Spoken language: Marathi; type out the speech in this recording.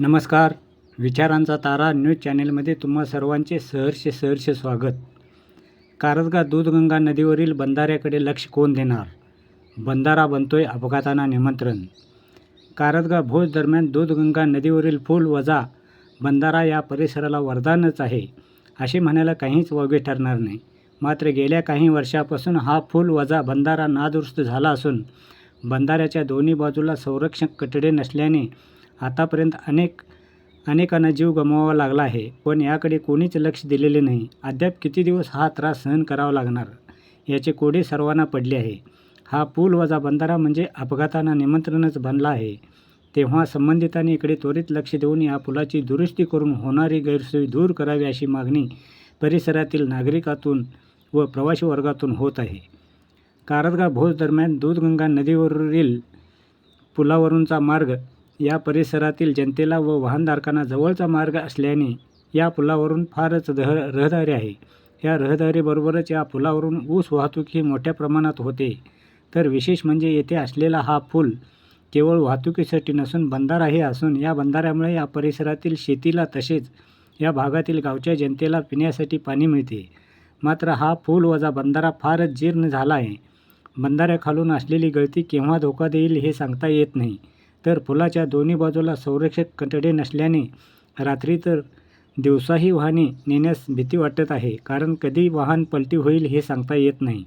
नमस्कार. विचारांचा तारा न्यूज चॅनेलमध्ये तुम्हा सर्वांचे सहर्ष सहर्ष स्वागत. कारजगा दूधगंगा नदीवरील बंधाऱ्याकडे लक्ष कोण देणार? बंधारा बनतोय अपघातांना निमंत्रण. कारजगा भोज दरम्यान दूधगंगा नदीवरील पूल वजा बंधारा या परिसराला वरदानच आहे असे म्हणायला काहीच वावगे ठरणार नाही. मात्र गेल्या काही वर्षापासून हा पूल वजा बंधारा नादुरुस्त झाला असून बंधाऱ्याच्या दोन्ही बाजूला संरक्षक कटडे नसल्याने आतापर्यंत अनेक अनेकांना जीव गमवावा लागला आहे. पण याकडे कोणीच लक्ष दिलेले नाही. अद्याप किती दिवस हा त्रास सहन करावा लागणार? याचे कोडे सर्वांना पडले आहे. हा पूल वजा बंधारा म्हणजे अपघातांना निमंत्रणच बनला आहे. तेव्हा संबंधितांनी इकडे त्वरित लक्ष देऊन या पुलाची दुरुस्ती करून होणारी गैरसोय दूर करावी अशी मागणी परिसरातील नागरिकातून व प्रवासी वर्गातून होत आहे. कारदगा भोज दरम्यान दूधगंगा नदीवरील पुलावरूनचा मार्ग या परिसरातील जनतेला व वाहनधारकांना जवळचा मार्ग असल्याने या पुलावरून फारच दह रहदारी आहे. या रहदारीबरोबरच या पुलावरून ऊस वाहतूक ही मोठ्या प्रमाणात होते. तर विशेष म्हणजे येथे असलेला हा पूल केवळ वाहतुकीसाठी नसून बंधाराही असून या बंधाऱ्यामुळे या परिसरातील शेतीला तसेच या भागातील गावच्या जनतेला पिण्यासाठी पाणी मिळते. मात्र हा पूल वजा बंधारा फारच जीर्ण झाला आहे. बंधाऱ्याखालून असलेली गळती केव्हा धोका देईल हे सांगता येत नाही. तर पुलाच्या दोन्ही बाजूला संरक्षक कठडे नसल्याने रात्री तर दिवसाही वाहने नेण्यास भीती वाटत आहे कारण कधी वाहन पलटी होईल हे सांगता येत नाही.